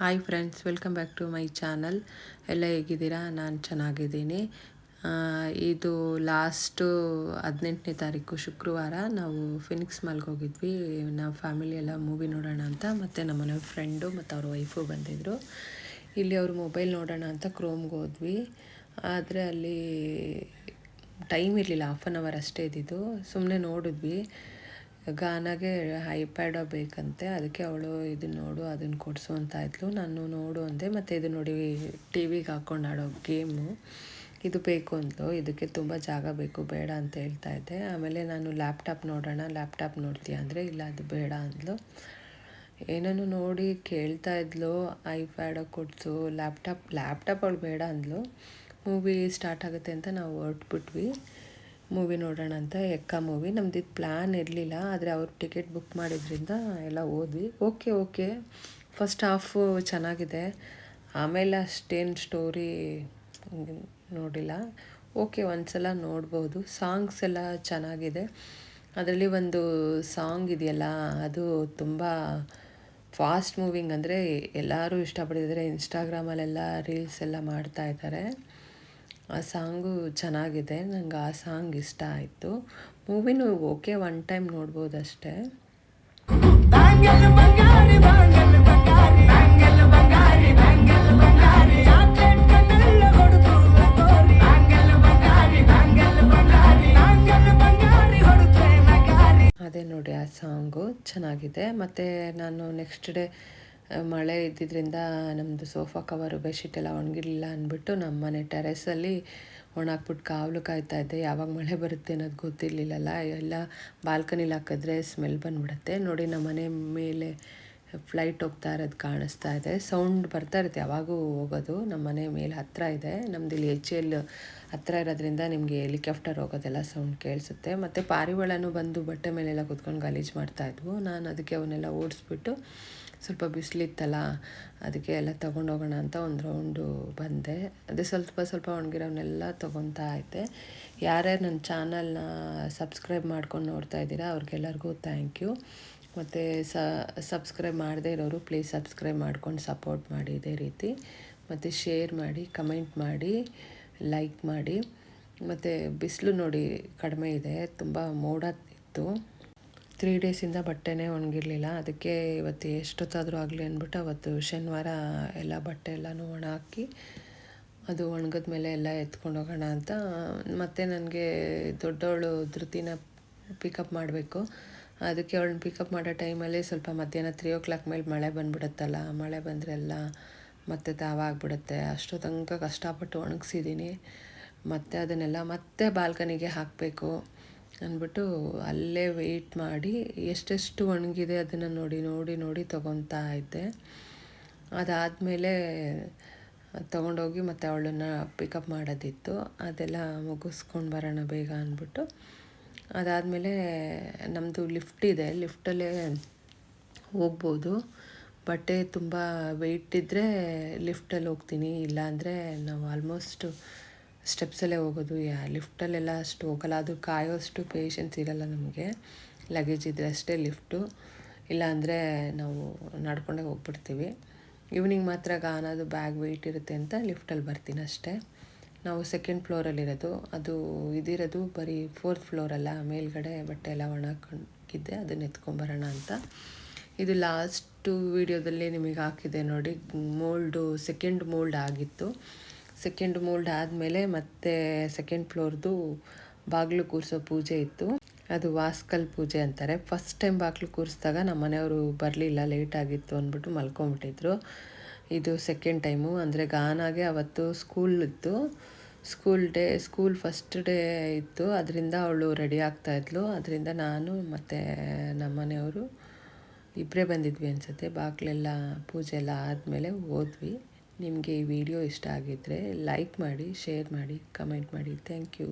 Hi friends welcome back to my channel ಎಲ್ಲ ಹೇಗಿದ್ದೀರಾ? ನಾನು ಚೆನ್ನಾಗಿದ್ದೀನಿ. ಇದು ಲಾಸ್ಟು ಹದಿನೆಂಟನೇ ತಾರೀಕು ಶುಕ್ರವಾರ ನಾವು ಫಿನಿಕ್ಸ್ ಮಾಲ್ಗೆ ಹೋಗಿದ್ವಿ. ನಾವು ಫ್ಯಾಮಿಲಿ ಎಲ್ಲ ಮೂವಿ ನೋಡೋಣ ಅಂತ, ಮತ್ತು ನಮ್ಮ ಮನೆಯವ್ರ ಫ್ರೆಂಡು ಮತ್ತು ಅವ್ರ ವೈಫು ಬಂದಿದ್ದರು ಇಲ್ಲಿ ಅವರು ಮೊಬೈಲ್ ನೋಡೋಣ ಅಂತ ಕ್ರೋಮ್ಗೆ ಹೋದ್ವಿ. ಆದರೆ ಅಲ್ಲಿ ಟೈಮ್ ಇರಲಿಲ್ಲ ಹಾಫ್ ಆನ್ ಅವರ್ ಅಷ್ಟೇ ಇದ್ದಿದ್ದು. ಸುಮ್ಮನೆ ನೋಡಿದ್ವಿ. ಗಾನಾಗೆ ಐಪ್ಯಾಡೋ ಬೇಕಂತೆ, ಅದಕ್ಕೆ ಅವಳು ಇದನ್ನ ನೋಡು ಅದನ್ನು ಕೊಡಿಸು ಅಂತ ಇದ್ಲು ನಾನು ನೋಡು ಅಂದೆ, ಮತ್ತು ಇದು ನೋಡಿ ಟಿ ವಿಗೆ ಹಾಕ್ಕೊಂಡು ಆಡೋ ಗೇಮು. ಇದು ಬೇಕು ಅಂತ ಇದಕ್ಕೆ ತುಂಬ ಜಾಗ ಬೇಕು, ಬೇಡ ಅಂತ ಹೇಳ್ತಾ ಇದ್ದೆ. ಆಮೇಲೆ ನಾನು ಲ್ಯಾಪ್ಟಾಪ್ ನೋಡೋಣ, ಲ್ಯಾಪ್ಟಾಪ್ ನೋಡ್ತೀಯ ಅಂದರೆ ಇಲ್ಲ, ಅದು ಬೇಡ ಅಂದ್ಲು. ಏನನ್ನು ನೋಡಿ ಕೇಳ್ತಾ ಇದ್ಲು ಐಪ್ಯಾಡ ಕೊಡ್ಸು, ಲ್ಯಾಪ್ಟಾಪ್ ಲ್ಯಾಪ್ಟಾಪ್ ಅವಳು ಬೇಡ ಅಂದ್ಲು. ಮೂವಿ ಸ್ಟಾರ್ಟ್ ಆಗುತ್ತೆ ಅಂತ ನಾವು ಹೊರಟ್ಬಿಟ್ವಿ. ಮೂವಿ ನೋಡೋಣ ಅಂತ ಎಕ್ಕ ಮೂವಿ ನಮ್ದು ಇದು ಪ್ಲ್ಯಾನ್ ಇರಲಿಲ್ಲ, ಆದರೆ ಅವ್ರು ಟಿಕೆಟ್ ಬುಕ್ ಮಾಡಿದ್ರಿಂದ ಎಲ್ಲ ಹೋದ್ವಿ. ಓಕೆ ಓಕೆ ಫಸ್ಟ್ ಹಾಫು ಚೆನ್ನಾಗಿದೆ. ಆಮೇಲೆ ಅಷ್ಟೇನು ಸ್ಟೋರಿ ನೋಡಿಲ್ಲ. ಓಕೆ ಒಂದು ಸಲ ನೋಡ್ಬೋದು. ಸಾಂಗ್ಸ್ ಎಲ್ಲ ಚೆನ್ನಾಗಿದೆ. ಅದರಲ್ಲಿ ಒಂದು ಸಾಂಗ್ ಇದೆಯಲ್ಲ, ಅದು ತುಂಬ ಫಾಸ್ಟ್ ಮೂವಿಂಗ್ ಅಂದರೆ ಎಲ್ಲರೂ ಇಷ್ಟಪಟ್ಟಿದ್ದಾರೆ ಇನ್ಸ್ಟಾಗ್ರಾಮಲ್ಲೆಲ್ಲ ರೀಲ್ಸ್ ಎಲ್ಲ ಮಾಡ್ತಾ ಇದ್ದಾರೆ. ಆ ಸಾಂಗು ಚೆನ್ನಾಗಿದೆ ನಂಗೆ ಆ ಸಾಂಗ್ ಇಷ್ಟ ಆಯಿತು. ಮೂವಿನೂ ಓಕೆ ಒನ್ ಟೈಮ್ ನೋಡ್ಬೋದಷ್ಟೇ. ಅದೇ ನೋಡಿ ಆ ಸಾಂಗು ಚೆನ್ನಾಗಿದೆ. ಮತ್ತು ನಾನು ನೆಕ್ಸ್ಟ್ ಡೇ ಮಳೆ ಇದ್ದಿದ್ದರಿಂದ ನಮ್ಮದು ಸೋಫಾ ಕವರು ಬೆಡ್ಶೀಟ್ ಎಲ್ಲ ಒಣಗಿರಲಿಲ್ಲ ಅಂದ್ಬಿಟ್ಟು ನಮ್ಮ ಮನೆ ಟೆರೆಸಲ್ಲಿ ಒಣಾಕ್ಬಿಟ್ಟು ಕಾವಲು ಕಾಯ್ತಾ ಇದ್ದೆ. ಯಾವಾಗ ಮಳೆ ಬರುತ್ತೆ ಅನ್ನೋದು ಗೊತ್ತಿರಲಿಲ್ಲಲ್ಲ. ಎಲ್ಲ ಬಾಲ್ಕನಿಲಿ ಹಾಕಿದ್ರೆ ಸ್ಮೆಲ್ ಬಂದ್ಬಿಡುತ್ತೆ. ನೋಡಿ ನಮ್ಮ ಮನೆ ಮೇಲೆ ಫ್ಲೈಟ್ ಹೋಗ್ತಾ ಇರೋದು ಕಾಣಿಸ್ತಾ ಇದೆ. ಸೌಂಡ್ ಬರ್ತಾ ಇರುತ್ತೆ. ಯಾವಾಗೂ ಹೋಗೋದು ನಮ್ಮ ಮನೆ ಮೇಲೆ ಹತ್ತಿರ ಇದೆ. ನಮ್ದು ಇಲ್ಲಿ ಎಚ್ ಎಲ್ ಹತ್ತಿರ ಇರೋದ್ರಿಂದ ನಿಮಗೆ ಹೆಲಿಕಾಪ್ಟರ್ ಹೋಗೋದೆಲ್ಲ ಸೌಂಡ್ ಕೇಳಿಸುತ್ತೆ. ಮತ್ತು ಪಾರಿವಾಳನೂ ಬಂದು ಬಟ್ಟೆ ಮೇಲೆಲ್ಲ ಕುತ್ಕೊಂಡು ಗಲೀಜು ಮಾಡ್ತಾಯಿದ್ವು ನಾನು ಅದಕ್ಕೆ ಅವನ್ನೆಲ್ಲ ಓಡಿಸ್ಬಿಟ್ಟು ಸ್ವಲ್ಪ ಬಿಸಿಲಿತ್ತಲ್ಲ, ಅದಕ್ಕೆ ಎಲ್ಲ ತೊಗೊಂಡೋಗೋಣ ಅಂತ ಒಂದು ರೌಂಡು ಬಂದೆ. ಅದೇ ಸ್ವಲ್ಪ ಸ್ವಲ್ಪ ಒಣಗಿರೋನೆಲ್ಲ ತೊಗೊತಾ ಐತೆ ಯಾರ್ಯಾರು ನನ್ನ ಚಾನಲ್ನ ಸಬ್ಸ್ಕ್ರೈಬ್ ಮಾಡ್ಕೊಂಡು ನೋಡ್ತಾ ಇದ್ದೀರಾ ಅವ್ರಿಗೆಲ್ಲರಿಗೂ ಥ್ಯಾಂಕ್ ಯು ಮತ್ತು ಸಬ್ಸ್ಕ್ರೈಬ್ ಮಾಡದೇ ಇರೋರು ಪ್ಲೀಸ್ ಸಬ್ಸ್ಕ್ರೈಬ್ ಮಾಡ್ಕೊಂಡು ಸಪೋರ್ಟ್ ಮಾಡಿ ಇದೇ ರೀತಿ. ಮತ್ತು ಶೇರ್ ಮಾಡಿ ಕಮೆಂಟ್ ಮಾಡಿ ಲೈಕ್ ಮಾಡಿ. ಮತ್ತು ಬಿಸಿಲು ನೋಡಿ ಕಡಿಮೆ ಇದೆ, ತುಂಬ ಮೋಡ ಇತ್ತು. ತ್ರೀ ಡೇಸಿಂದ ಬಟ್ಟೆನೇ ಒಣಗಿರಲಿಲ್ಲ. ಅದಕ್ಕೆ ಇವತ್ತು ಎಷ್ಟೊತ್ತಾದರೂ ಆಗಲಿ ಅಂದ್ಬಿಟ್ಟು ಅವತ್ತು ಶನಿವಾರ ಎಲ್ಲ ಬಟ್ಟೆ ಎಲ್ಲನೂ ಒಣ ಹಾಕಿ ಅದು ಒಣಗಿದ ಮೇಲೆ ಎಲ್ಲ ಎತ್ಕೊಂಡು ಹೋಗೋಣ ಅಂತ. ಮತ್ತೆ ನನಗೆ ದೊಡ್ಡವಳು ಧೃತಿನ ಪಿಕಪ್ ಮಾಡಬೇಕು. ಅದಕ್ಕೆ ಅವಳನ್ನ ಪಿಕಪ್ ಮಾಡೋ ಟೈಮಲ್ಲಿ ಸ್ವಲ್ಪ ಮಧ್ಯಾಹ್ನ ತ್ರೀ ಓ ಕ್ಲಾಕ್ ಮೇಲೆ ಮಳೆ ಬಂದುಬಿಡುತ್ತಲ್ಲ, ಮಳೆ ಬಂದರೆ ಎಲ್ಲ ಮತ್ತೆ ತಾವಾಗ್ಬಿಡುತ್ತೆ ಅಷ್ಟು ತನಕ ಕಷ್ಟಪಟ್ಟು ಒಣಗಿಸಿದ್ದೀನಿ ಮತ್ತು ಅದನ್ನೆಲ್ಲ ಮತ್ತೆ ಬಾಲ್ಕನಿಗೆ ಹಾಕಬೇಕು. ಅಂದ್ಬಿಟ್ಟು ಅಲ್ಲೇ ವೆಯ್ಟ್ ಮಾಡಿ ಎಷ್ಟೆಷ್ಟು ಒಣಗಿದೆ ಅದನ್ನು ನೋಡಿ ನೋಡಿ ನೋಡಿ ತೊಗೊತಾ ಇದ್ದೆ. ಅದಾದಮೇಲೆ ತೊಗೊಂಡೋಗಿ ಮತ್ತು ಅವಳನ್ನು ಪಿಕಪ್ ಮಾಡೋದಿತ್ತು. ಅದೆಲ್ಲ ಮುಗಿಸ್ಕೊಂಡು ಬರೋಣ ಬೇಗ ಅಂದ್ಬಿಟ್ಟು. ಅದಾದಮೇಲೆ ನಮ್ಮದು ಲಿಫ್ಟ್ ಇದೆ. ಲಿಫ್ಟಲ್ಲೇ ಹೋಗ್ಬೋದು. ಬಟ್ಟೆ ತುಂಬ ವೆಯ್ಟ್ ಇದ್ದರೆ ಲಿಫ್ಟಲ್ಲಿ ಹೋಗ್ತೀನಿ. ಇಲ್ಲಾಂದರೆ ನಾವು ಆಲ್ಮೋಸ್ಟು ಸ್ಟೆಪ್ಸಲ್ಲೇ ಹೋಗೋದು, ಯಾ ಲಿಫ್ಟಲ್ಲೆಲ್ಲ ಅಷ್ಟು ಹೋಗಲ್ಲ. ಅದು ಕಾಯೋಷ್ಟು ಪೇಷನ್ಸ್ ಇರಲ್ಲ ನಮಗೆ. ಲಗೇಜ್ ಇದ್ದರೆ ಅಷ್ಟೇ ಲಿಫ್ಟು ಇಲ್ಲಾಂದರೆ ನಾವು ನಡ್ಕೊಂಡೇ ಹೋಗ್ಬಿಡ್ತೀವಿ. ಈವ್ನಿಂಗ್ ಮಾತ್ರ ಗಾನದು ಬ್ಯಾಗ್ ವೆಯ್ಟ್ ಇರುತ್ತೆ ಅಂತ ಲಿಫ್ಟಲ್ಲಿ ಬರ್ತೀನಿ ಅಷ್ಟೇ. ನಾವು ಸೆಕೆಂಡ್ ಫ್ಲೋರಲ್ಲಿರೋದು ಅದು ಇದಿರೋದು ಬರೀ ಫೋರ್ತ್ ಫ್ಲೋರಲ್ಲ ಮೇಲ್ಗಡೆ ಬಟ್ಟೆ ಎಲ್ಲ ಒಣಗಿದ್ದೆ ಅದನ್ನ ಎತ್ಕೊಂಬರೋಣ ಅಂತ. ಇದು ಲಾಸ್ಟು ವೀಡಿಯೋದಲ್ಲಿ ನಿಮಗೆ ಹಾಕಿದೆ ನೋಡಿ. ಮೋಲ್ಡು ಸೆಕೆಂಡ್ ಮೋಲ್ಡ್ ಆಗಿತ್ತು. ಸೆಕೆಂಡ್ ಮೋಲ್ಡ್ ಆದಮೇಲೆ ಮತ್ತೆ ಸೆಕೆಂಡ್ ಫ್ಲೋರ್ದು ಬಾಗಿಲು ಕೂರಿಸೋ ಪೂಜೆ ಇತ್ತು. ಅದು ವಾಸ್ಕಲ್ ಪೂಜೆ ಅಂತಾರೆ. ಫಸ್ಟ್ ಟೈಮ್ ಬಾಗಿಲು ಕೂರಿಸಿದಾಗ ನಮ್ಮ ಮನೆಯವರು ಬರಲಿಲ್ಲ ಲೇಟ್ ಆಗಿತ್ತು ಅಂದ್ಬಿಟ್ಟು ಮಲ್ಕೊಂಬಿಟ್ಟಿದ್ರು ಇದು ಸೆಕೆಂಡ್ ಟೈಮು ಅಂದರೆ ಗಾನಾಗೆ ಅವತ್ತು ಸ್ಕೂಲ್ ಇತ್ತು. School day school first day ಇತ್ತು. ಅದರಿಂದ ಅವಳು ರೆಡಿ ಆಗ್ತಾಯಿದ್ಲು ಅದರಿಂದ ನಾನು ಮತ್ತು ನಮ್ಮ ಮನೆಯವರು ಇಬ್ಬರೇ ಬಂದಿದ್ವಿ ಅನಿಸುತ್ತೆ. ಬಾಗಿಲೆಲ್ಲ ಪೂಜೆ ಎಲ್ಲ ಆದಮೇಲೆ ಹೋದ್ವಿ. ನಿಮಗೆ ಈ ವಿಡಿಯೋ ಇಷ್ಟ ಆಗಿದ್ದರೆ ಲೈಕ್ ಮಾಡಿ ಶೇರ್ ಮಾಡಿ ಕಮೆಂಟ್ ಮಾಡಿ. Thank you